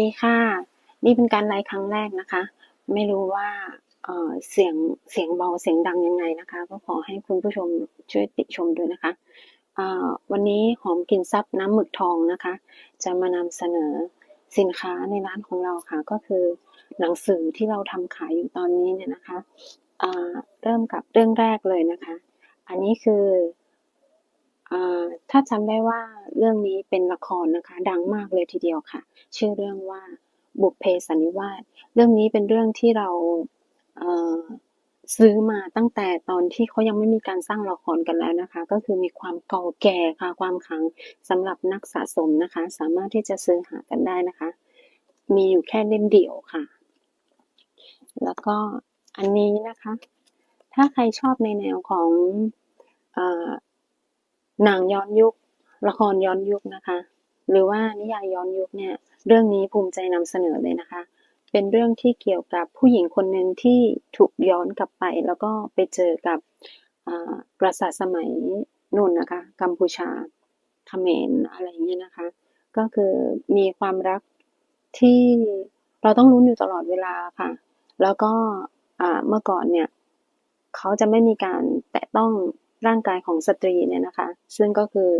ดีค่ะ นี่เป็นการไลฟ์ครั้งแรกนะคะ ไม่รู้ว่าเออเสียงเสียงเบาเสียงดังยังไงนะคะ ก็ขอให้คุณผู้ชมช่วยติชมด้วยนะคะวันนี้หอมกลินซับน้ำหมึกทองนะคะ จะมานำเสนอสินค้าในร้านของเราค่ะ ก็คือหนังสือที่เราทำขายอยู่ตอนนี้เนี่ยนะคะเริ่มกับเรื่องแรกเลยนะคะ อันนี้คือ อ่าถ้าจำได้ว่าเรื่องนี้เป็นละครนะคะ ดังมากเลยทีเดียวค่ะ ชื่อเรื่องว่าบุพเพสันนิวาสเรื่องนี้เป็นเรื่องที่เราเอ่อซื้อมาตั้งแต่ตอนที่เขายังไม่มีการสร้างละครกันแล้วนะคะ ก็คือมีความเก่าแก่ค่ะความขังสำหรับนักสะสมนะคะ สามารถที่จะซื้อหากันได้นะคะ มีอยู่แค่เล่มเดียวค่ะ แล้วก็อันนี้นะคะ ถ้าใครชอบในแนวของเอ่อ หนังย้อนยุค ละครย้อนยุคนะคะ หรือว่านิยายย้อนยุคเนี่ย เรื่องนี้ภูมิใจนำเสนอเลยนะคะ เป็นเรื่องที่เกี่ยวกับผู้หญิงคนหนึ่งที่ถูกย้อนกลับไป แล้วก็ไปเจอกับอ่ากษัตริย์สมัยนู่นนะคะ กัมพูชาเขมรอะไรอย่างนี้ยนะคะ ก็คือมีความรักที่เราต้องลุ้นอยู่ตลอดเวลาค่ะ แล้วก็เมื่อก่อนเนี่ยเขาจะไม่มีการแตะต้อง ร่างกายของสตรีเนี่ยนะคะ ซึ่งก็คือ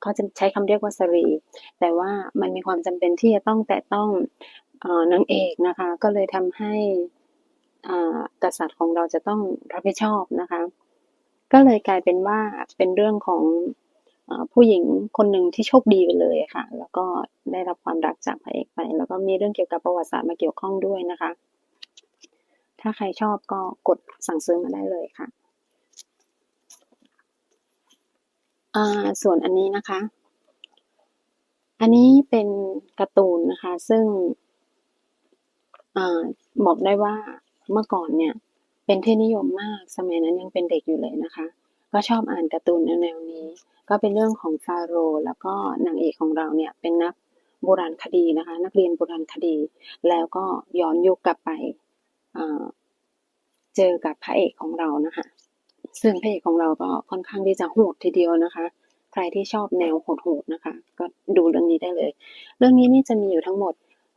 เขาจะใช้คำเรียกว่าสตรี แต่ว่ามันมีความจำเป็นที่จะต้องแตะต้องออนางเอกนะคะ ก็เลยทำให้อ่ากษัตริย์ของเราจะต้องรับผิดชอบนะคะ ก็เลยกลายเป็นว่าเป็นเรื่องของอผู้หญิงคนหนึ่งที่โชคดีไปเลยค่ะ แล้วก็ได้รับความรักจากพระเอกไป แล้วก็มีเรื่องเกี่ยวกับประวัติศาสตร์มาเกี่ยวข้องด้วยนะคะ ถ้าใครชอบก็กดสั่งซื้อมาได้เลยค่ะ อ่าส่วนอันนี้นะคะ อันนี้เป็นการ์ตูนนะคะ ซึ่งอ่าบอกได้ว่าเมื่อก่อนเนี่ย เป็นที่นิยมมากสมัยนั้นยังเป็นเด็กอยู่เลยนะคะ ก็ชอบอ่านการ์ตูนแนวนี้ ก็เป็นเรื่องของฟาโรห์แล้วก็นางเอกของเราเนี่ยเป็นนักโบราณคดีนะคะ นักเรียนโบราณคดี แล้วก็ย้อนยุคกลับไปเจอกับพระเอกของเรานะคะ ซึ่งพระเอกของเราก็ค่อนข้างที่จะโหดทีเดียวนะคะ ใครที่ชอบแนวโหดๆนะคะ ก็ดูเรื่องนี้ได้เลย เรื่องนี้นี่จะมีอยู่ทั้งหมด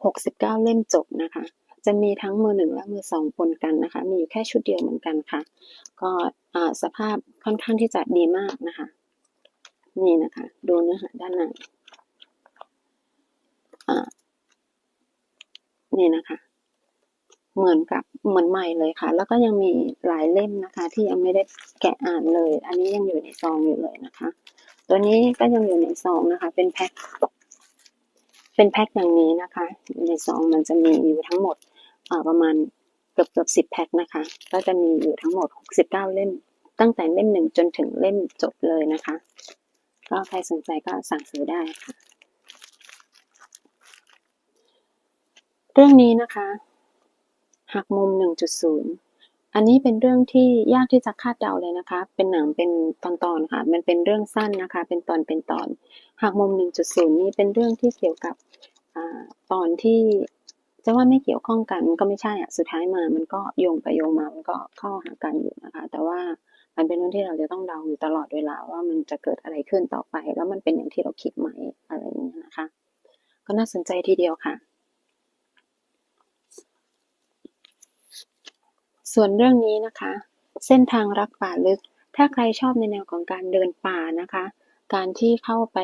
69 เล่มจบนะคะ จะมีทั้งมือหนึ่งและมือสองปนกันนะคะ มีอยู่แค่ชุดเดียวเหมือนกันค่ะ ก็สภาพค่อนข้างที่จะดีมากนะคะ นี่นะคะ ดูเนื้อหาด้านในอ่านี่นะคะ เหมือนกับเหมือนใหม่เลยค่ะ แล้วก็ยังมีหลายเล่มนะคะ ที่ยังไม่ได้แกะอ่านเลย อันนี้ยังอยู่ในซองอยู่เลยนะคะ ตัวนี้ก็ยังอยู่ในซองนะคะ เป็นแพ็คเป็นแพ็คอย่างนี้นะคะ ในซองมันจะมีอยู่ทั้งหมดประมาณเกือบเกือบสิบแพ็คนะคะ ก็จะมีอยู่ทั้งหมดหกสิบเก้าเล่ม ตั้งแต่เล่มหนึ่งจนถึงเล่มจบเลยนะคะ ก็ใครสนใจก็สั่งซื้อได้ค่ะ เรื่องนี้นะคะ หักมุม 1.0 อันนี้เป็นเรื่องที่ยากที่จะคาดเดาเลยนะคะ เป็นหนังเป็นตอนๆค่ะ มันเป็นเรื่องสั้นนะคะ เป็นตอนเป็นตอน หักมุม 1.0 นี้เป็นเรื่องที่เกี่ยวกับอตอนที่จะว่าไม่เกี่ยวข้องกันมันก็ไม่ใช่อะสุดท้ายมา มันก็โยงไปโยงมา มันก็เข้าหากันอยู่นะคะ แต่ว่ามันเป็นเรื่องที่เราจะต้องเดาอยู่ตลอดเวลาว่ามันจะเกิดอะไรขึ้นต่อไป แล้วมันเป็นอย่างที่เราคิดไหมอะไรอย่างเงี้ยนะคะ ก็น่าสนใจทีเดียวค่ะ ส่วนเรื่องนี้นะคะ เส้นทางรักป่าลึก ถ้าใครชอบในแนวของการเดินป่านะคะ การที่เข้าไป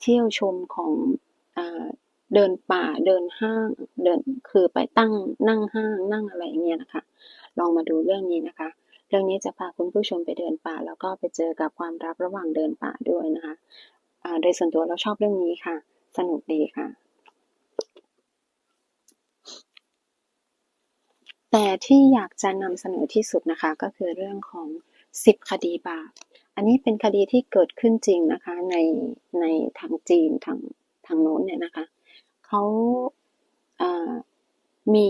เที่ยวชมของอเดินป่าเดินห้างเดินคือไปตั้งนั่งห้างนั่งอะไรอย่างเงี้ยนะคะ ลองมาดูเรื่องนี้นะคะ เรื่องนี้จะพาคุณผู้ชมไปเดินป่า แล้วก็ไปเจอกับความรักระหว่างเดินป่าด้วยนะคะโดยส่วนตัวเราชอบเรื่องนี้ค่ะ สนุกดีค่ะ แต่ที่อยากจะนำเสนอที่สุดนะคะก็คือเรื่องของ 10 คดีบาป อันนี้เป็นคดีที่เกิดขึ้นจริงนะคะในในทางจีนทางทางโน้นเนี่ยนะคะเขาอ่ามี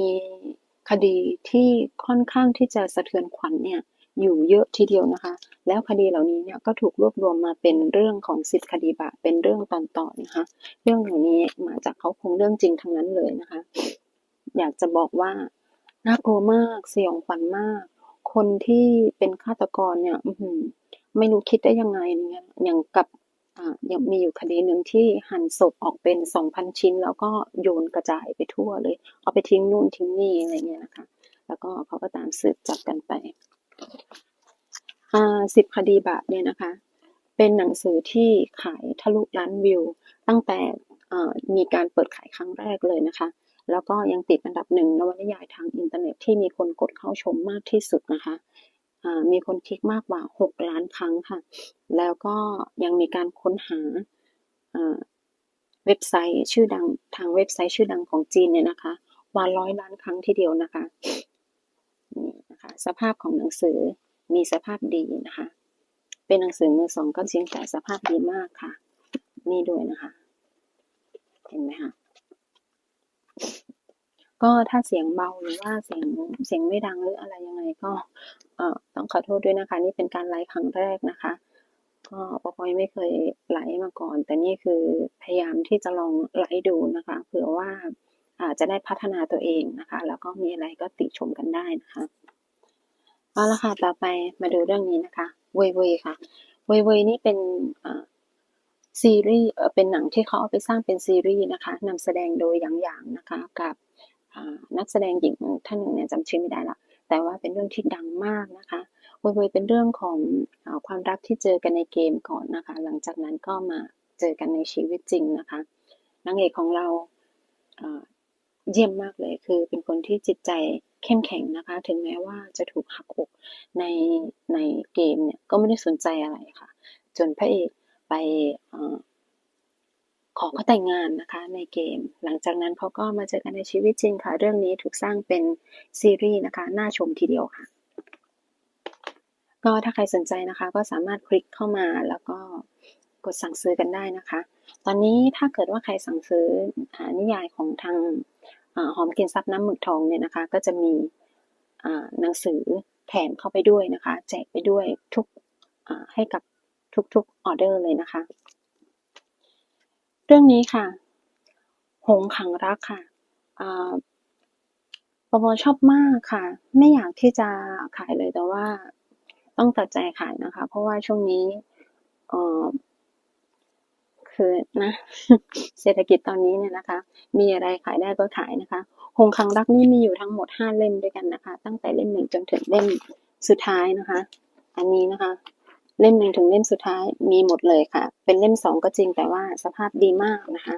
คดีที่ค่อนข้างที่จะสะเทือนขวัญเนี่ยอยู่เยอะทีเดียวนะคะ แล้วคดีเหล่านี้เนี่ยก็ถูกรวบรวมมาเป็นเรื่องของสิทธิคดีบาปเป็นเรื่องตอนๆนะคะ เรื่องเหล่านี้มาจากเขาคงเรื่องจริงทั้งนั้นเลยนะคะ อยากจะบอกว่า น่ากลัวมาก สยองขวัญมาก คนที่เป็นฆาตกรเนี่ย อื้อหือ ไม่รู้คิดได้ยังไงเนี่ยอย่างกับ อ่ายังมีอยู่คดีหนึ่งที่หั่นศพออกเป็นสองพันชิ้น แล้วก็โยนกระจายไปทั่วเลย เอาไปทิ้งนู่นทิ้งนี่ อะไรเงี้ยนะคะ แล้วก็เขาก็ตามสืบจับกันไป อ่าสิบคดีบาปเนี่ยนะคะ เป็นหนังสือที่ขายทะลุล้านวิวตั้งแต่ อ่า มีการเปิดขายครั้งแรกเลยนะคะ แล้วก็ยังติดอันดับหนึ่งนวนิยายทางอินเทอร์เน็ตที่มีคนกดเข้าชมมากที่สุดนะคะอ่ามีคนคลิกมากกว่า 6 ล้านครั้งค่ะ แล้วก็ยังมีการค้นหาอ่าเว็บไซต์ชื่อดังทางเว็บไซต์ชื่อดังของจีนเนี่ยนะคะกว่าร้อยล้านครั้งทีเดียวนะคะนี่นะคะสภาพของหนังสือมีสภาพดีนะคะ เป็นหนังสือมือสองก็จริงแต่สภาพดีมากค่ะ นี่ด้วยนะคะ เห็นไหมคะ ก็ถ้าเสียงเบาหรือว่าเสียงเสียงไม่ดังหรืออะไรยังไงก็เอ่อต้องขอโทษด้วยนะคะ นี่เป็นการไลฟ์ครั้งแรกนะคะ ก็ปอปอยไม่เคยไลฟ์มาก่อน แต่นี่คือพยายามที่จะลองไลฟ์ดูนะคะเผื่อว่าอาจจะได้พัฒนาตัวเองนะคะ แล้วก็มีอะไรก็ติชมกันได้นะคะเอาละค่ะต่อไปมาดูเรื่องนี้นะคะเวยเวยค่ะเวยเวยนี่เป็นซีรีส์เป็นหนังที่เขาเอาไปสร้างเป็นซีรีส์นะคะนำแสดงโดยหยางหยางนะคะ กับ นักแสดงหญิงท่านหนึ่งเนี่ยจำชื่อไม่ได้ละแต่ว่าเป็นเรื่องที่ดังมากนะคะเวยเป็นเรื่องของอความรักที่เจอกันในเกมก่อนนะคะ หลังจากนั้นก็มาเจอกันในชีวิตจริงนะคะนางเอกของเราเยี่ยมมากเลยคือเป็นคนที่จิตใจเข้มแข็งนะคะ ถึงแม้ว่าจะถูกหักอกในในเกมเนี่ยก็ไม่ได้สนใจอะไรค่ะ จนพระเอกไป ขอเขาแต่งงานนะคะในเกม หลังจากนั้นเขาก็มาเจอกันในชีวิตจริงค่ะ เรื่องนี้ถูกสร้างเป็นซีรีส์นะคะ น่าชมทีเดียวค่ะ ก็ถ้าใครสนใจนะคะก็สามารถคลิกเข้ามาแล้วก็กดสั่งซื้อกันได้นะคะ ตอนนี้ถ้าเกิดว่าใครสั่งซื้ออานิยายของทางอหอมกลินซับน้ำหมึกทองเนี่ยนะคะ ก็จะมีหนังสือแถมเข้าไปด้วยนะคะ แจกไปด้วยทุกให้กับทุกๆออเดอร์เลยนะคะ เรื่องนี้ค่ะ หงขังรักค่ะปอปอชอบมากค่ะ ไม่อยากที่จะขายเลยแต่ว่าต้องตัดใจขายนะคะ เพราะว่าช่วงนี้เออคือนะเศรษฐกิจตอนนี้เนี่ยนะคะ มีอะไรขายได้ก็ขายนะคะหงส์ขังรักนี่มีอยู่ทั้งหมดห้าเล่มด้วยกันนะคะ ตั้งแต่เล่มหนึ่งจนถึงเล่มสุดท้ายนะคะ อันนี้นะคะ เล่มหนึ่งถึงเล่มสุดท้ายมีหมดเลยค่ะ เป็นเล่มสองก็จริงแต่ว่าสภาพดีมากนะคะ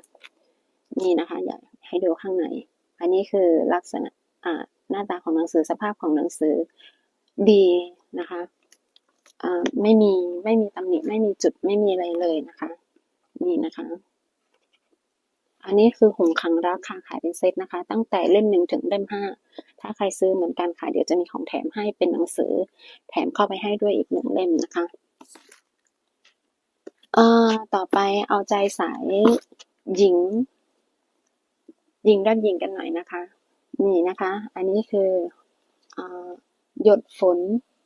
นี่นะคะ อยากให้ดูข้างใน อันนี้คือลักษณะหน้าตาของหนังสือสภาพของหนังสือดีนะคะไม่มีไม่มีตำหนิไม่มีจุดไม่มีอะไรเลยนะคะ นี่นะคะ อันนี้คือหงส์ขังรักค่ะขายเป็นเซตนะคะ ตั้งแต่เล่มหนึ่งถึงเล่มห้าถ้าใครซื้อเหมือนกันค่ะเดี๋ยวจะมีของแถมให้เป็นหนังสือ แถมเข้าไปให้ด้วยอีกหนึ่งเล่มนะคะ เอ่อต่อไปเอาใจสายหญิง หญิงด้านหญิงกันหน่อยนะคะ นี่นะคะ อันนี้คือเอ่อหยดฝน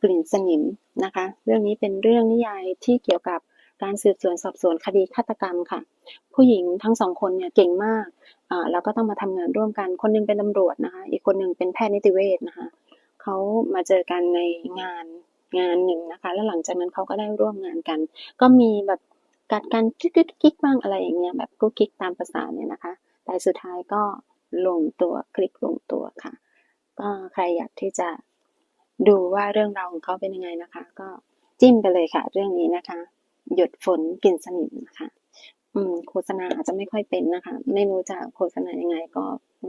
กลิ่นสนิมนะคะ เรื่องนี้เป็นเรื่องนิยายที่เกี่ยวกับการสืบสวนสอบสวนคดีฆาตกรรมค่ะ ผู้หญิงทั้งสองคนเนี่ยเก่งมากอ่าแล้วก็ต้องมาทำงานร่วมกัน คนหนึงเป็นตำรวจนะคะ อีกคนหนึ่งเป็นแพทย์นิติเวชนะคะเขามาเจอกันในงานงานหนึ่งนะคะ แล้วหลังจากนั้นเขาก็ได้ร่วมงานกัน ก็มีแบบ กัดกันกิ๊กกิ๊กกิ๊กบ้างอะไรอย่างเงี้ยแบบกุ๊กกิ๊กตามภาษาเนี่ยนะคะ แต่สุดท้ายก็ลงตัวคลิกลงตัวค่ะ ก็ใครอยากที่จะดูว่าเรื่องราวของเขาเป็นยังไงนะคะ ก็จิ้มไปเลยค่ะ เรื่องนี้นะคะ หยดฝนกลิ่นสนิมนะคะ อืมโฆษณาอาจจะไม่ค่อยเป็นนะคะ ไม่รู้จะโฆษณายังไงก็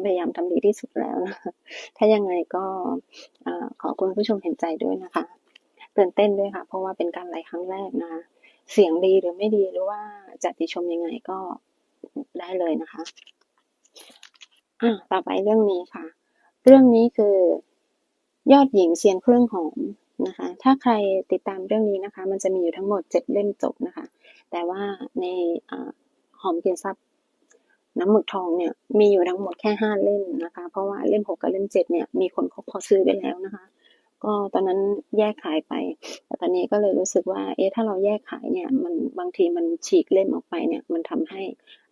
พยายามทำดีที่สุดแล้วนะคะถ้ายังไงก็อขอคุณผู้ชมเห็นใจด้วยนะคะตื่นเต้นด้วยค่ะ เพราะว่าเป็นการไลฟ์ครั้งแรกนะคะ เสียงดีหรือไม่ดีหรือว่าจะติชมยังไงก็ได้เลยนะคะ อะต่อไปเรื่องนี้ค่ะ เรื่องนี้คือยอดหญิงเซียนเครื่องหอมนะคะ ถ้าใครติดตามเรื่องนี้นะคะ มันจะมีอยู่ทั้งหมดเจ็ดเล่มจบนะคะ แต่ว่าในอหอมกลินซับน้ำหมึกทองเนี่ยมีอยู่ทั้งหมดแค่ห้าเล่มนะคะ เพราะว่าเล่มหกกับเล่มเจ็ดเนี่ยมีคนเขาพอซื้อไปแล้วนะคะ ก็ตอนนั้นแยกขายไป แต่ตอนนี้ก็เลยรู้สึกว่า เอ๊ะ ถ้าเราแยกขายเนี่ย มันบางทีมันฉีกเล่มออกไปเนี่ย มันทำให้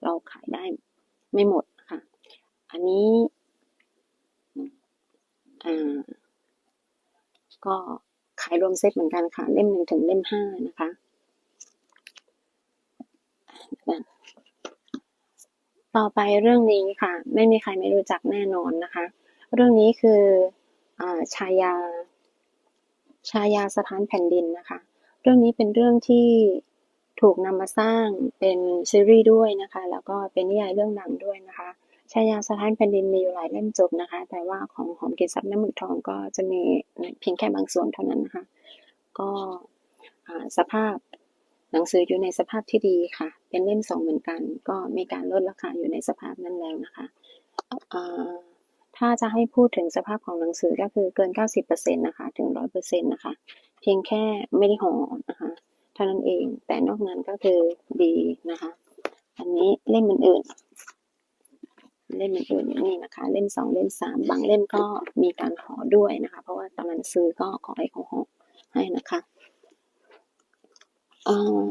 เราขายได้ไม่หมดค่ะ อันนี้ อ่า ก็ขายรวมเซตเหมือนกันค่ะ เล่มหนึ่งถึงเล่มห้านะคะต่อไปเรื่องนี้ค่ะ ไม่มีใครไม่รู้จักแน่นอนนะคะ เรื่องนี้คืออาชายา ชายาสถานแผ่นดินนะคะ เรื่องนี้เป็นเรื่องที่ถูกนำมาสร้างเป็นซีรีส์ด้วยนะคะ แล้วก็เป็นนิยายเรื่องดังด้วยนะคะ ชายาสถานแผ่นดินมีอยู่หลายเล่มจบนะคะ แต่ว่าของหอมกินซับน้ำมึกทองก็จะมีเพียงแค่บางส่วนเท่านั้นนะคะ ก็สภาพหนังสืออยู่ในสภาพที่ดีค่ะ เป็นเล่มสองเหมือนกัน ก็มีการลดราคาอยู่ในสภาพนั้นแล้วนะคะ ถ้าจะให้พูดถึงสภาพของหนังสือก็คือเกิน 90%นะคะถึง 100%นะคะเพียงแค่ไม่ได้ห่อนะคะเท่านั้นเองแต่นอกนั้นก็คือดีนะคะ อันนี้เล่มอื่นๆเล่มอื่นๆนี่นะคะ เล่มสองเล่มสามบางเล่มก็มีการขอด้วยนะคะ เพราะว่าตอนนั้นซื้อก็ขอให้เขาห่อให้นะคะเออ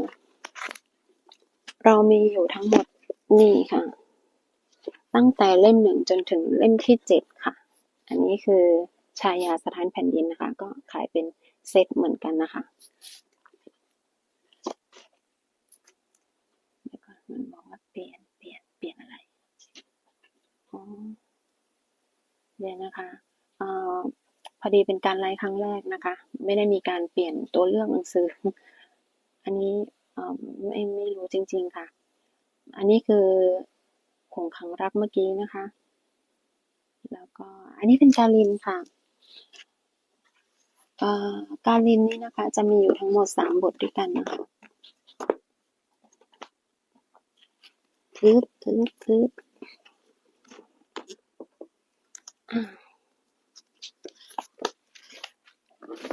เรามีอยู่ทั้งหมดนี่ค่ะ ตั้งแต่เล่มหนึ่งจนถึงเล่มที่เจ็ดค่ะ อันนี้คือชายาสถานแผ่นดินนะคะ ก็ขายเป็นเซตเหมือนกันนะคะเดี๋ยวก่อนมันบอกว่าเปลี่ยน เปลี่ยน เปลี่ยนอะไร อ๋อเดี๋ยวนะคะเอ่อพอดีเป็นการไลฟ์ครั้งแรกนะคะ ไม่ได้มีการเปลี่ยนตัวเลือกหนังสือ อันนี้เอ่อไม่ไม่รู้จริง ๆค่ะ อันนี้คือ คงขังรักเมื่อกี้นะคะ แล้วก็อันนี้เป็นกาลินค่ะการลินนี่นะคะ จะมีอยู่ทั้งหมดสามบทด้วยกันนะคะทึบทึบทึบ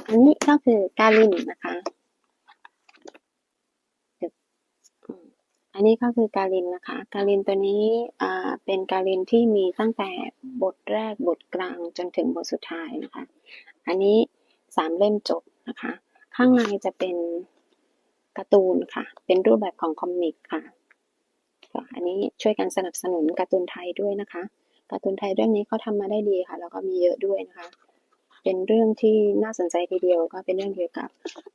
อันนี้ก็คือการลินนะคะเดี๋ยวอืม อันนี้ก็คือการินนะคะ การินตัวนี้อ่าเป็นการินที่มีตั้งแต่บทแรกบทกลางจนถึงบทสุดท้ายนะคะ อันนี้สามเล่มจบนะคะ ข้างในจะเป็นการ์ตูนค่ะ เป็นรูปแบบของคอมิกค่ะก็อันนี้ช่วยกันสนับสนุนการ์ตูนไทยด้วยนะคะ การ์ตูนไทยเรื่องนี้เขาทำมาได้ดีค่ะ แล้วก็มีเยอะด้วยนะคะ เป็นเรื่องที่น่าสนใจทีเดียวก็เป็นเรื่องเกี่ยวกับ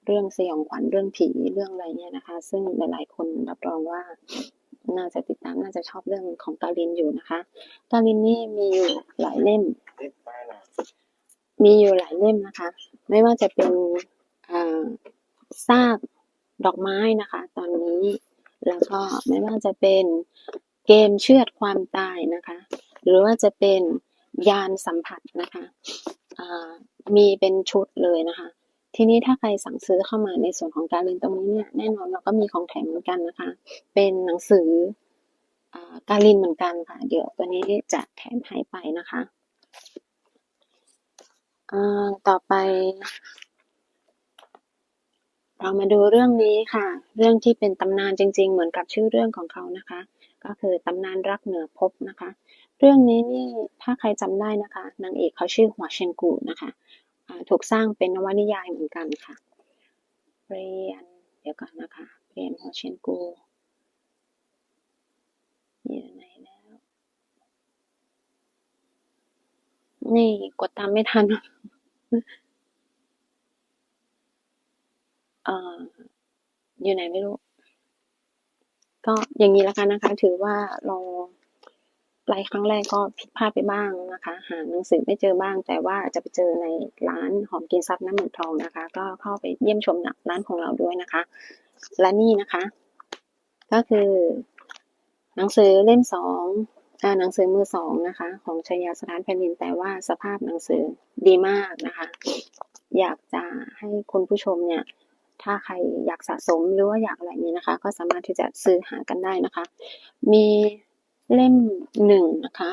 เรื่องสยองขวัญเรื่องผีเรื่องอะไรเนี่ยนะคะ ซึ่งหลาย ๆ คนรับรองว่าน่าจะติดตามน่าจะชอบเรื่องของการินอยู่นะคะ การินนี่มีอยู่หลายเล่ม มีอยู่หลายเล่มนะคะ ไม่ว่าจะเป็นอ่าซากดอกไม้นะคะ ตอนนี้แล้วก็ไม่ว่าจะเป็นเกมเชือดความตายนะคะ หรือว่าจะเป็นยานสัมผัสนะคะ มีเป็นชุดเลยนะคะ ทีนี้ถ้าใครสั่งซื้อเข้ามาในส่วนของการเรียนตรงนี้เนี่ยแน่นอนเราก็มีของแถมเหมือนกันนะคะ เป็นหนังสืออการเรียนเหมือนกันค่ะ เดี๋ยวตัวนี้จะแถมให้ไปนะคะต่อไป เรามาดูเรื่องนี้ค่ะ เรื่องที่เป็นตำนานจริง ๆ เหมือนกับชื่อเรื่องของเขานะคะ ก็คือตำนานรักเหนือภพนะคะ เรื่องนี้นี่ถ้าใครจำได้นะคะนางเอกเขาชื่อหัวเชนกูนะคะถูกสร้างเป็นนวนิยายเหมือนกันค่ะเรียนเดี๋ยวก่อนนะคะเรียนหัวเชนกูอยู่ไหนแล้ว นี่กดตามไม่ทันเอ่ออยู่ไหนไม่รู้ ก็อย่างนี้แล้วกันนะคะ ถือว่าเรา ลฟ์ครั้งแรกก็ผิดพลาดไปบ้างนะคะ หาหนังสือไม่เจอบ้าง แต่ว่าจะไปเจอในร้านหอมกินซับน้ำเหมึกทองนะคะ ก็เข้าไปเยี่ยมชมร้านของเราด้วยนะคะ และนี่นะคะ ก็คือ หนังสือเล่มสองหนังสือมือสองนะคะ ของชยาสถานแผ่นดินแต่ว่าสภาพหนังสือดีมากนะคะ อยากจะให้คุณผู้ชมเนี่ยถ้าใครอยากสะสมหรือว่าอยากอะไรนี้นะคะ ก็สามารถที่จะซื้อหากันได้นะคะ มี เล่มหนึ่งนะคะ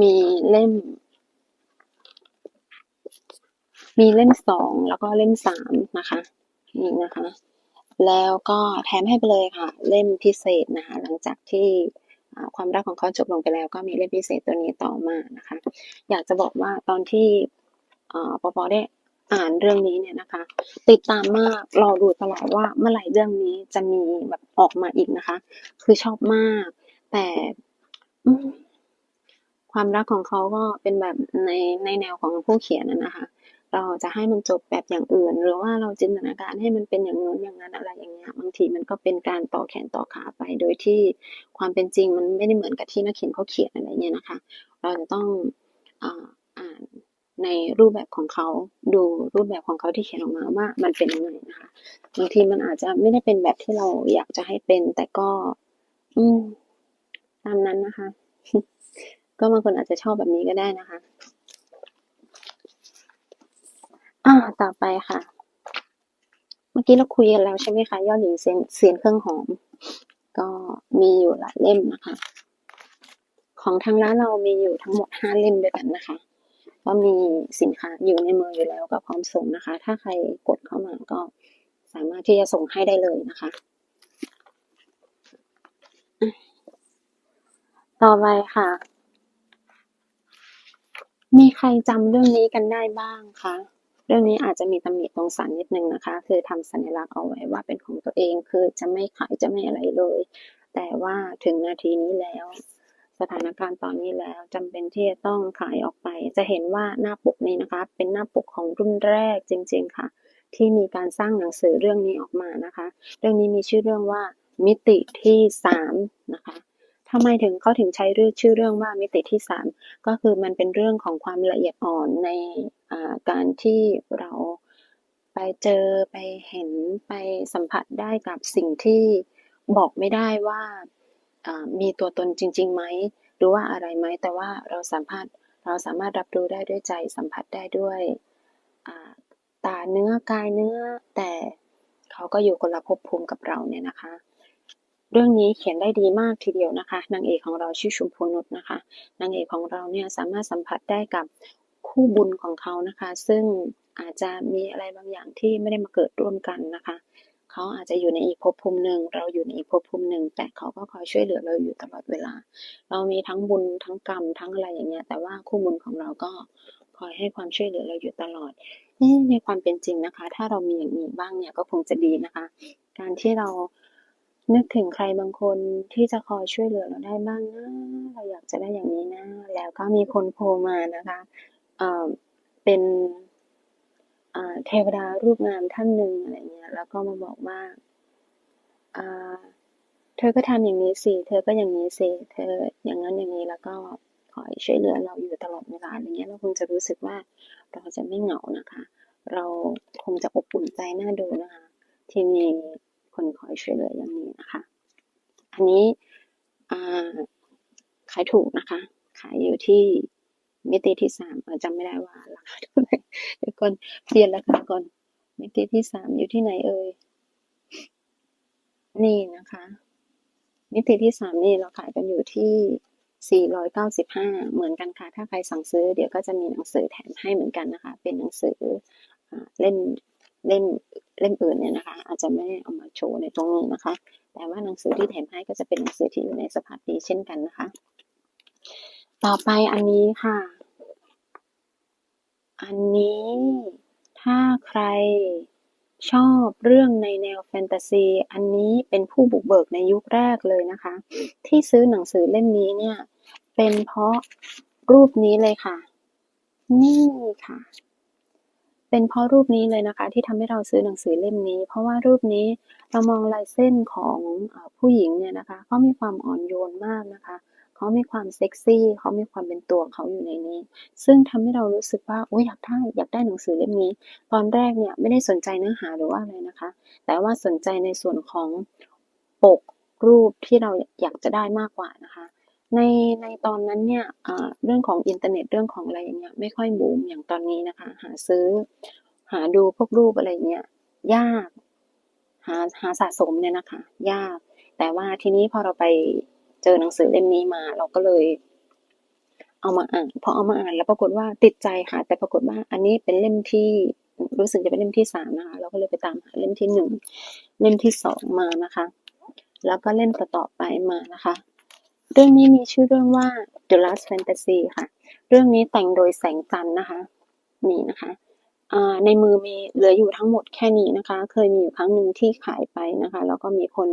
มีเล่ม มีเล่มสองแล้วก็เล่มสามนะคะนี่นะคะ แล้วก็แถมให้ไปเลยค่ะ เล่มพิเศษนะคะ หลังจากที่ความรักของเขาจบลงไปแล้ว ก็มีเล่มพิเศษตัวนี้ต่อมานะคะ อยากจะบอกว่าตอนที่ปอปอได้อ่านเรื่องนี้เนี่ยนะคะ ติดตามมากรอดูตลอดว่าเมื่อไหร่เรื่องนี้จะมีแบบออกมาอีกนะคะ คือชอบมาก แต่ อืม ความรักของเขาก็เป็นแบบใน ในแนวของผู้เขียนนะนะคะ เราจะให้มันจบแบบอย่างอื่น หรือว่าเราจินตนาการให้มันเป็นอย่างนู้นอย่างนั้นอะไรอย่างเงี้ย บางทีมันก็เป็นการต่อแขนต่อขาไป โดยที่ความเป็นจริงมันไม่ได้เหมือนกับที่นักเขียนเขาเขียนอะไรเงี้ยนะคะ เราจะต้องอ่านในรูปแบบของเขาดูรูปแบบของเขาที่เขียนออกมาว่ามันเป็นยังไงนะคะบางทีมันอาจจะไม่ได้เป็นแบบที่เราอยากจะให้เป็น แต่ก็ อืม ตามนั้นนะคะ ก็บางคนอาจจะชอบแบบนี้ก็ได้นะคะอ่าต่อไปค่ะ เมื่อกี้เราคุยกันแล้วใช่ไหมคะยอดหญิงเซียนเซียนเครื่องหอม ก็มีอยู่หลายเล่มนะคะ ของทางร้านเรามีอยู่ทั้งหมดห้าเล่มด้วยกันนะคะก็มีสินค้าอยู่ในมืออยู่แล้วก็พร้อมส่งนะคะ ถ้าใครกดเข้ามาก็สามารถที่จะส่งให้ได้เลยนะคะ ต่อไปค่ะ มีใครจำเรื่องนี้กันได้บ้างคะ เรื่องนี้อาจจะมีตำหนิตรงสันนิดนึงนะคะ คือทำสัญลักษณ์เอาไว้ว่าเป็นของตัวเอง คือจะไม่ขายจะไม่อะไรเลย แต่ว่าถึงนาทีนี้แล้ว สถานการณ์ตอนนี้แล้วจำเป็นที่จะต้องขายออกไป จะเห็นว่าหน้าปกนี้นะคะ เป็นหน้าปกของรุ่นแรกจริง ๆค่ะ ที่มีการสร้างหนังสือเรื่องนี้ออกมานะคะ เรื่องนี้มีชื่อเรื่องว่ามิติที่สามนะคะ ทำไมถึงเขาถึงใช้เรื่องชื่อเรื่องว่ามิติที่สามก็คือมันเป็นเรื่องของความละเอียดอ่อนในการที่เราไปเจอไปเห็นไปสัมผัสได้กับสิ่งที่บอกไม่ได้ว่ามีตัวตนจริงๆไหมหรือว่าอะไรไหมแต่ว่าเราสัมผัสเราสามารถรับรู้ได้ด้วยใจสัมผัสได้ด้วยตาเนื้อกายเนื้อแต่เขาก็อยู่คนละภพภูมิกับเราเนี่ยนะคะ เรื่องนี้เขียนได้ดีมากทีเดียวนะคะ นางเอกของเราชื่อชมพูนุษนะคะ นางเอกของเราเนี่ยสามารถสัมผัสได้กับคู่บุญของเขานะคะ ซึ่งอาจจะมีอะไรบางอย่างที่ไม่ได้มาเกิดร่วมกันนะคะ เขาอาจจะอยู่ในอีกภพภูมิหนึ่ง เราอยู่ในอีกภพภูมิหนึ่ง แต่เขาก็คอยช่วยเหลือเราอยู่ตลอดเวลา เรามีทั้งบุญทั้งกรรมทั้งอะไรอย่างเงี้ย แต่ว่าคู่บุญของเราก็คอยให้ความช่วยเหลือเราอยู่ตลอดนี่ในความเป็นจริงนะคะ ถ้าเรามีอย่างนี้บ้างเนี่ยก็คงจะดีนะคะ การที่เรา นึกถึงใครบางคนที่จะคอยช่วยเหลือเราได้บ้างนะ เราอยากจะได้อย่างนี้นะ แล้วก็มีคนโผล่มานะคะเอ่อเป็นเทวดารูปงามท่านหนึ่งอะไรเงี้ย แล้วก็มาบอกว่าเธอก็ทำอย่างนี้สิ เธอก็อย่างนี้สิ เธออย่างนั้นอย่างนี้แล้วก็คอยช่วยเหลือเราอยู่ตลอดเวลาอย่างเงี้ย เราคงจะรู้สึกว่าเราจะไม่เหงานะคะ เราคงจะอบอุ่นใจน่าดูนะคะ ที่มี คนคอยช่วยเหลืออย่างนี้นะคะ อันนี้ขายถูกนะคะ ขายอยู่ที่มิติที่สามจำไม่ได้ว่าราคาเท่าไหร่เดี๋ยวก่อนเปลี่ยนราคาก่อนมิติที่สามอยู่ที่ไหนเอ่ยนี่นะคะ มิติที่สามนี่เราขายกันอยู่ที่ 495 เหมือนกันค่ะ ถ้าใครสั่งซื้อเดี๋ยวก็จะมีหนังสือแถมให้เหมือนกันนะคะ เป็นหนังสือเล่มเล่ม เล่มอื่นเนี่ยนะคะ อาจจะไม่เอามาโชว์ในตรงนี้นะคะ แต่ว่าหนังสือที่แถมให้ก็จะเป็นหนังสือที่อยู่ในสภาพดีเช่นกันนะคะ ต่อไปอันนี้ค่ะ อันนี้ถ้าใครชอบเรื่องในแนวแฟนตาซี อันนี้เป็นผู้บุกเบิกในยุคแรกเลยนะคะ ที่ซื้อหนังสือเล่มนี้เนี่ย เป็นเพราะรูปนี้เลยค่ะ นี่ค่ะ เป็นเพราะรูปนี้เลยนะคะที่ทำให้เราซื้อหนังสือเล่มนี้ เพราะว่ารูปนี้เรามองลายเส้นของผู้หญิงเนี่ยนะคะเขามีความอ่อนโยนมากนะคะเขามีความเซ็กซี่เขามีความเป็นตัวเขาอยู่ในนี้ ซึ่งทำให้เรารู้สึกว่าโอ้ยอยากได้อยากได้หนังสือเล่มนี้ ตอนแรกเนี่ยไม่ได้สนใจเนื้อหาหรือว่าอะไรนะคะ แต่ว่าสนใจในส่วนของปกรูปที่เราอยากจะได้มากกว่านะคะ ในในตอนนั้นเนี่ยเรื่องของอินเทอร์เน็ตเรื่องของอะไรอย่างเงี้ยไม่ค่อยบูมอย่างตอนนี้นะคะ หาซื้อ หาดูพวกรูปอะไรเงี้ยยาก หาหาสะสมเนี่ยนะคะ ยาก แต่ว่าทีนี้พอเราไปเจอหนังสือเล่มนี้มา เราก็เลย เอามาอ่านพอเอามาอ่านแล้วปรากฏว่าติดใจค่ะ แต่ปรากฏว่าอันนี้เป็นเล่มที่รู้สึกจะเป็นเล่มที่สามนะคะเราก็เลยไปตามหาเล่มที่หนึ่งเล่มที่สองมานะคะ แล้วก็เล่มต่อๆไปมานะคะ เรื่องนี้มีชื่อเรื่องว่า The Last Fantasy ค่ะ เรื่องนี้แต่งโดยแสงจันนะคะ นี่นะคะในมือมีเหลืออยู่ทั้งหมดแค่นี้นะคะ เคยมีอยู่ครั้งหนึ่งที่ขายไปนะคะ แล้วก็มีคน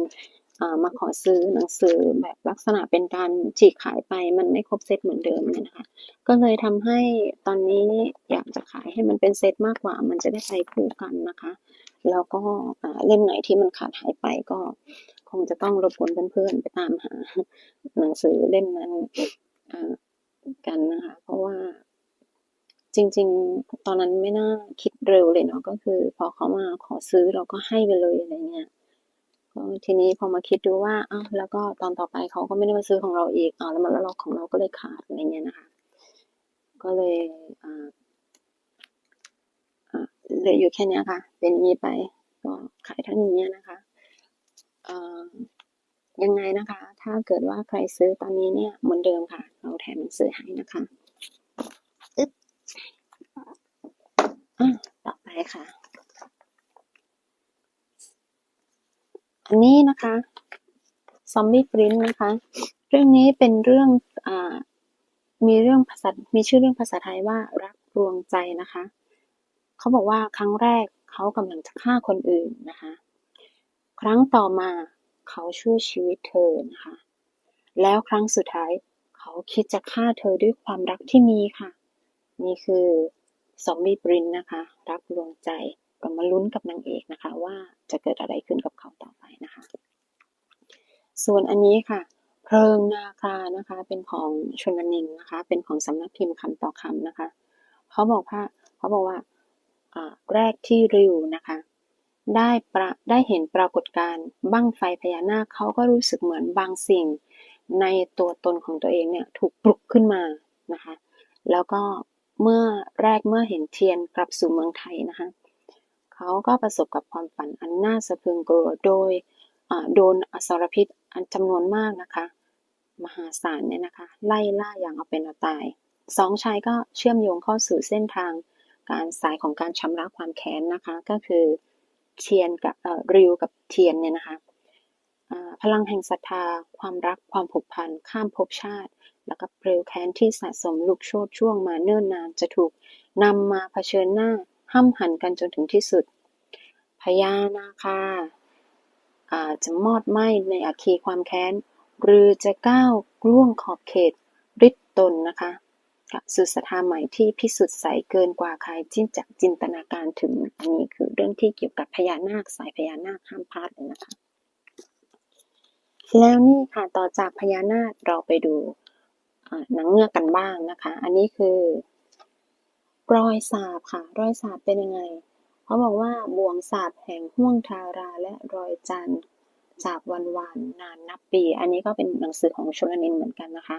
มาขอซื้อหนังสือแบบลักษณะเป็นการฉีกขายไปมันไม่ครบเซตเหมือนเดิมเนี่ยนะคะ ก็เลยทำให้ตอนนี้อยากจะขายให้มันเป็นเซตมากกว่า มันจะได้ใช้คู่กันนะคะ แล้วก็เล่มไหนที่มันขาดหายไปก็ คงจะต้องรบกวนเพื่อนๆไปตามหาหนังสือเล่มนั้นกันนะคะ เพราะว่าจริง ๆ ตอนนั้นไม่น่าคิดเร็วเลยเนาะก็คือ พอเขามาขอซื้อเราก็ให้ไปเลยอะไรเงี้ยก็ทีนี้พอมาคิดดูว่าอ้าวแล้วก็ตอนต่อไปเขาก็ไม่ได้มาซื้อของเราอีกอ้าวแล้วมันแล้วเราของเราก็เลยขาดอะไรเงี้ยนะคะ ก็เลยอ่าเหลืออยู่แค่นี้ค่ะ เป็นนี้ไปก็ขายเท่านี้นะคะ ยังไงนะคะ ถ้าเกิดว่าใครซื้อตอนนี้เนี่ยเหมือนเดิมค่ะ เราแถมหนังสือให้นะคะอึ๊บต่อไปค่ะ อันนี้นะคะซอมบี้ปรินนะคะ เรื่องนี้เป็นเรื่องอมีเรื่องภาษา มีชื่อเรื่องภาษาไทยว่ารักรวงใจนะคะ เขาบอกว่าครั้งแรกเขากำลังจะฆ่าคนอื่นนะคะ ครั้งต่อมาเขาช่วยชีวิตเธอนะคะ แล้วครั้งสุดท้ายเขาคิดจะฆ่าเธอด้วยความรักที่มีค่ะ นี่คือซอมบี้ปรินนะคะ รักลวงใจก็มาลุ้นกับนางเอกนะคะ ว่าจะเกิดอะไรขึ้นกับเขาต่อไปนะคะ ส่วนอันนี้ค่ะเพลิงนาคานะคะเป็นของชนนินนะคะ เป็นของสำนักพิมพ์คำต่อคำนะคะ เขาบอกว่าเขาบอกว่าแรกที่ริวนะคะ ได้ประได้เห็นปรากฏการณ์บั้งไฟพญานาคเขาก็รู้สึกเหมือนบางสิ่ง ในตัวตนของตัวเองเนี่ยถูกปลุกขึ้นมานะคะ แล้วก็เมื่อแรกเมื่อเห็นเทียนกลับสู่เมืองไทยนะคะเขาก็ประสบกับความฝันอันน่าสะพรึงกลัวโดยโดนอสรพิษอันจำนวนมากนะคะ มหาศาลเนี่ยนะคะ ไล่ล่าอย่างเอาเป็นเอาตายสองชายก็เชื่อมโยงเข้าสู่เส้นทางการสายของการชำระความแค้นนะคะ ก็คือ เทียนกับริวกับเทียนเนี่ยนะคะพลังแห่งศรัทธา ความรักความผูกพันข้ามภพชาติ แล้วก็เปลวแค้นที่สะสมลุกโชดช่วงมาเนิ่นนานจะถูกนำมาเผชิญหน้าห้ำหันกันจนถึงที่สุดพญานาคาจะมอดไหม้ในอาคีความแค้น หรือจะก้าวล่วงขอบเขตริดตนนะคะ กับสุสธาใหม่ที่พิสุทธิ์ใสเกินกว่าใครจินจากจินตนาการถึง อันนี้คือเรื่องที่เกี่ยวกับพญานาคสายพญานาคห้ามพลาดเลยนะคะ แล้วนี่ค่ะต่อจากพญานาคเราไปดูหนังเงือกกันบ้างนะคะ อันนี้คือรอยสาบค่ะ รอยสาบเป็นยังไงเขาบอกว่าบ่วงสาบแห่งห่วงทาราและรอยจันทร์จากวันวานนานนับปี อันนี้ก็เป็นหนังสือของชลนินเหมือนกันนะคะ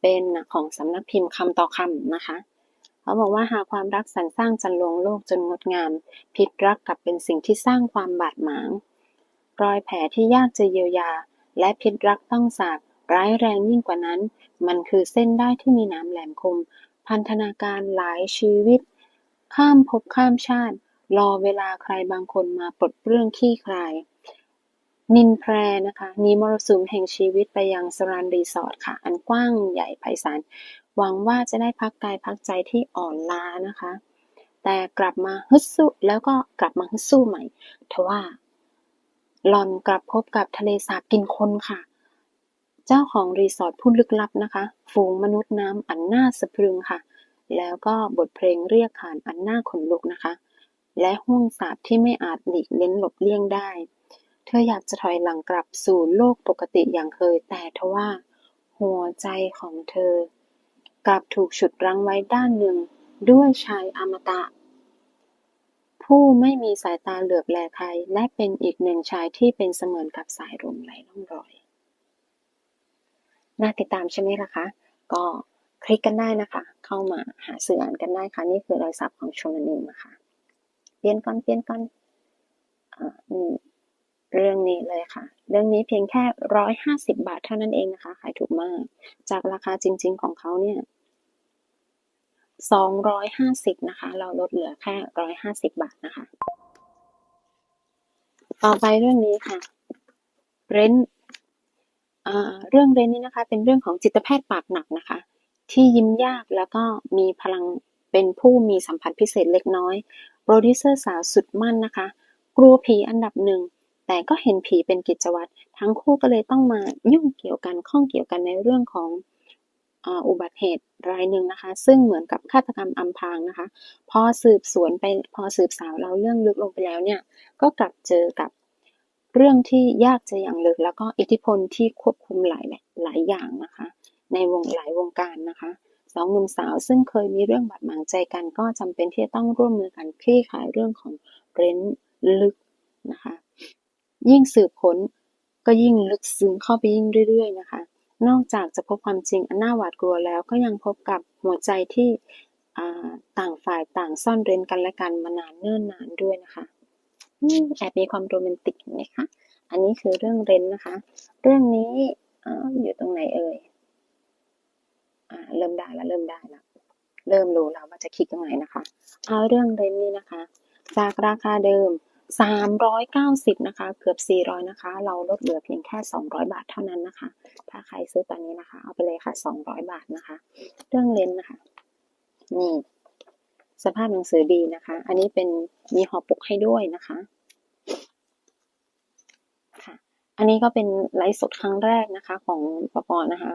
เป็นของสำนักพิมพ์คำต่อคำนะคะ เขาบอกว่าหาความรักสรรสร้างจันลวงโลกจนงดงาม พิษรักกลับเป็นสิ่งที่สร้างความบาดหมาง รอยแผลที่ยากจะเยียวยา และพิษรักต้องสาบร้ายแรงยิ่งกว่านั้น มันคือเส้นได้ที่มีน้ำแหลมคม พันธนาการหลายชีวิต ข้ามภพข้ามชาติ รอเวลาใครบางคนมาปลดเรื่องขี้คลาย นินแพรนะคะนีมรสุมแห่งชีวิตไปยังสรันรีสอร์ทค่ะ อันกว้างใหญ่ไพศาลหวังว่าจะได้พักกายพักใจที่อ่อนล้านะคะ แต่กลับมาฮึดสู้แล้วก็กลับมาฮึดสู้ใหม่ทว่าหลอนกลับพบกับทะเลสาบกินคนค่ะ เจ้าของรีสอร์ทผู้ลึกลับนะคะ ฝูงมนุษย์น้ำอันน่าสะพรึงค่ะ แล้วก็บทเพลงเรียกขานอันน่าขนลุกนะคะ และห่วงสาบที่ไม่อาจหลีกเล้นหลบเลี่ยงได้ เธออยากจะถอยหลังกลับสู่โลกปกติอย่างเคย แต่ทว่า หัวใจของเธอ กลับถูกฉุดรั้งไว้ด้านหนึ่งด้วยชายอมตะ ผู้ไม่มีสายตาเหลือบแลใคร และเป็นอีกหนึ่งชายที่เป็นเสมือนกับสายลมไหลล่องรอย น่าติดตามใช่ไหมล่ะคะ ก็คลิกกันได้นะคะ เข้ามาหาสื่ออ่านกันได้ค่ะ นี่คือรอยสับของชนนินนะคะเปลี่ยนก่อนเปลี่ยนก่อนอ่า รื่องนี้เลยค่ะ เรื่องนี้เพียงแค่ร้อยห้าสิบบาทเท่านั้นเองนะคะ ขายถูกมาก จากราคาจริง ๆ ของเขาเนี่ยสองร้อยห้าสิบนะคะ เราลดเหลือแค่ร้อยห้าสิบบาทนะคะ ต่อไปเรื่องนี้ค่ะเรนเรื่องเรนนี้นะคะ เป็นเรื่องของจิตแพทย์ปากหนักนะคะ ที่ยิ้มยากแล้วก็มีพลังเป็นผู้มีสัมผัสพิเศษเล็กน้อยโปรดิวเซอร์สาวสุดมั่นนะคะ กลัวผีอันดับหนึ่ง แต่ก็เห็นผีเป็นกิจวัตรทั้งคู่ก็เลยต้องมายุ่งเกี่ยวกันข้องเกี่ยวกันในเรื่องของอุบัติเหตุรายหนึ่งนะคะ ซึ่งเหมือนกับฆาตกรรมอำพรางนะคะ พอสืบสวนไปพอสืบสาวเราเรื่องลึกลงไปแล้วเนี่ยก็กลับเจอกับเรื่องที่ยากจะอย่างลึก แล้วก็อิทธิพลที่ควบคุมหลายหลายอย่างนะคะ ในวงหลายวงการนะคะสองหนุ่มสาวซึ่งเคยมีเรื่องบาดหมางใจกัน ก็จำเป็นที่จะต้องร่วมมือกันคลี่คลายเรื่องของเร้นลึกนะคะ ยิ่งสืบค้นก็ยิ่งลึกซึ้งเข้าไปยิ่งเรื่อยๆนะคะ นอกจากจะพบความจริงอันน่าหวาดกลัวแล้ว ก็ยังพบกับหัวใจที่ต่างฝ่ายต่างซ่อนเร้นกันและกันมานานเนิ่นนานด้วยนะคะอแอบมีความโรแมนติกนไหมคะ อันนี้คือเรื่องเร้นนะคะ เรื่องนี้ออยู่ตรงไหนเอ่ยอเริ่มได้แล้วเริ่มได้แล้วเริ่มรู้แล้วว่าจะคิดยังไงนะคะ เอาเรื่องเร้นนี่นะคะ จากราคาเดิม 390 นะคะ เกือบ 400 นะคะ เราลดเหลือเพียงแค่ 200 บาทเท่านั้นนะคะ ถ้าใครซื้อตอนนี้นะคะ เอาไปเลยค่ะ 200 บาทนะคะ เรื่องเลนส์นะคะ นี่ สภาพหนังสือดีนะคะ อันนี้เป็นมีห่อปกให้ด้วยนะคะค่ะ อันนี้ก็เป็นไลฟ์สดครั้งแรกนะคะ ของปปนะคะ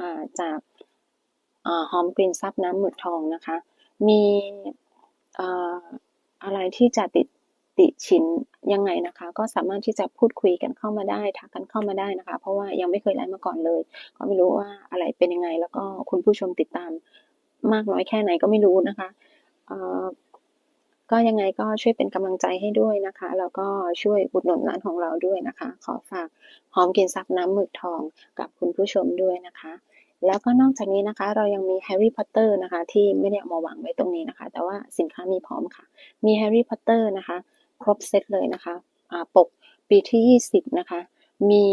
อ่าจากอหอมกลิ่นซับน้ำหมึกทองนะคะ มีอ่าอะไรที่จะติด ติชินยังไงนะคะ ก็สามารถที่จะพูดคุยกันเข้ามาได้ทักกันเข้ามาได้นะคะ เพราะว่ายังไม่เคยไลฟ์มาก่อนเลย ก็ไม่รู้ว่าอะไรเป็นยังไง แล้วก็คุณผู้ชมติดตามมากน้อยแค่ไหนก็ไม่รู้นะคะเออก็ยังไงก็ช่วยเป็นกำลังใจให้ด้วยนะคะ แล้วก็ช่วยอุดหนุนร้านของเราด้วยนะคะ ขอฝากหอมกลิ่นซับน้ำหมึกทองกับคุณผู้ชมด้วยนะคะ แล้วก็นอกจากนี้นะคะ เรายังมีแฮร์รี่พอตเตอร์นะคะ ที่ไม่ได้เอามาวางไว้ตรงนี้นะคะ แต่ว่าสินค้ามีพร้อมค่ะ มีแฮร์รี่พอตเตอร์นะคะ ครบเซตเลยนะคะปกปีที่ 20 นะคะ มี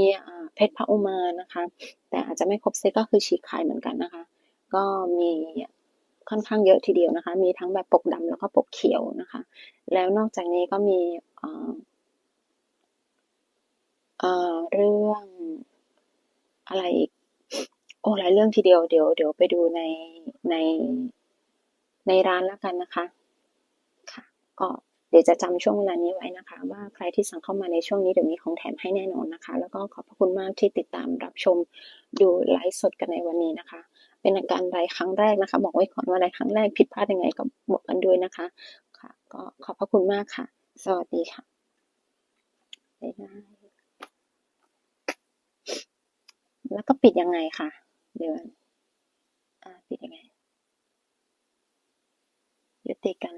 เพชรพระอุมานะคะ แต่อาจจะไม่ครบเซตก็คือฉีกขายเหมือนกันนะคะ ก็มีค่อนข้างเยอะทีเดียวนะคะ มีทั้งแบบปกดำแล้วก็ปกเขียวนะคะ แล้วนอกจากนี้ก็มีเอ่อเรื่องอะไรอีกโอ้หลายเรื่องทีเดียวเดี๋ยวเดี๋ยวไปดูในในในร้านแล้วกันนะคะ ค่ะ ก็ เดี๋ยวจะจำช่วงเวลานี้ไว้นะคะ ว่าใครที่สั่งเข้ามาในช่วงนี้เดี๋ยวมีของแถมให้แน่นอนนะคะ แล้วก็ขอบพระคุณมากที่ติดตามรับชมดูไลฟ์สดกันในวันนี้นะคะ เป็นการไลฟ์ครั้งแรกนะคะ บอกไว้ก่อนว่าไลฟ์ครั้งแรกผิดพลาดยังไงก็บอกกันด้วยนะคะค่ะ ก็ขอบพระคุณมากค่ะ สวัสดีค่ะบ๊ายบายแล้วก็ปิดยังไงคะเดี๋ยวอ่าปิดยังไงยุติกัน